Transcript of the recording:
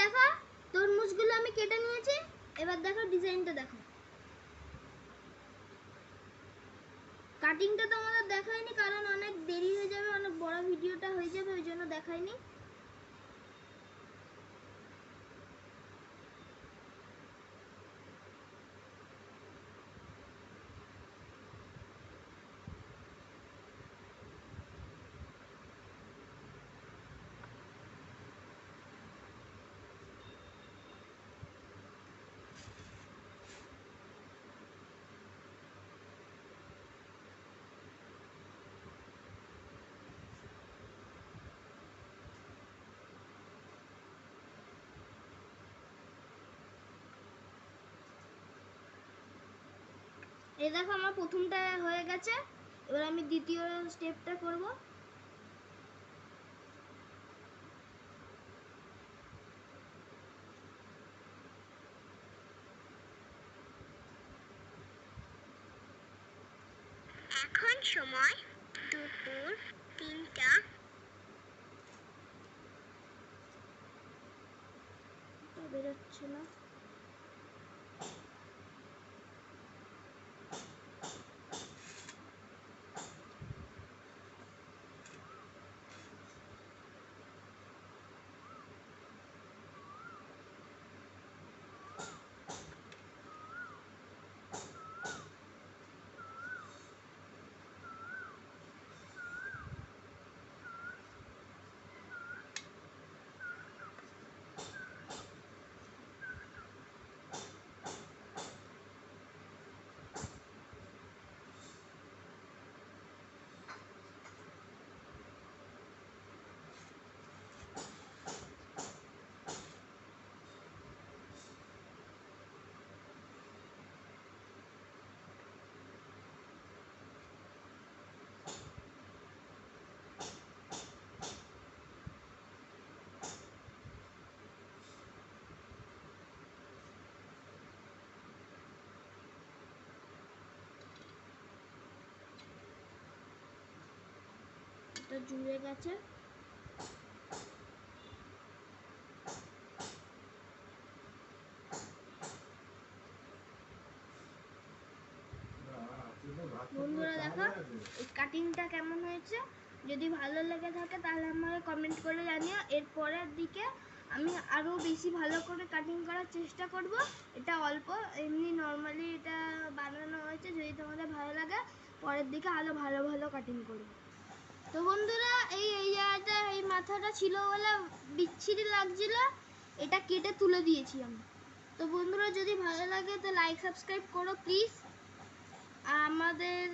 দেখো তরমুজগুলো আমি কেটে নিয়েছি। এবার দেখো ডিজাইনটা দেখো। কাটিংটা তোমাদের দেখাইনি এই দেখো আমার প্রথমটা হয়ে গেছে। এবার আমি দ্বিতীয় স্টেপটা করব। এখন সময় দুপুর তিনটা। বেরোচ্ছে না। এটা জুড়ে গেছে। বন্ধুরা দেখো, এই কাটিংটা কেমন হয়েছে? যদি ভালো লেগে থাকে তাহলে আমাকে কমেন্ট করে জানিও। এর পরের দিকে আমি আরও বেশি ভালো করে কাটিং করার চেষ্টা করব। এটা অল্প, এমনি নর্মালি এটা বানানো হয়েছে। যদি তোমাদের ভালো লাগে, পরের দিকে আরও ভালো ভালো কাটিং করব। তো বন্ধুরা, এই এই জায়গাটা এই মাথাটা ছিল বলে বিচ্ছিরি লাগছিল। এটা কেটে তুলে দিয়েছি আমি। তো বন্ধুরা, যদি ভালো লাগে, তো লাইক সাবস্ক্রাইব করো প্লিজ আমাদের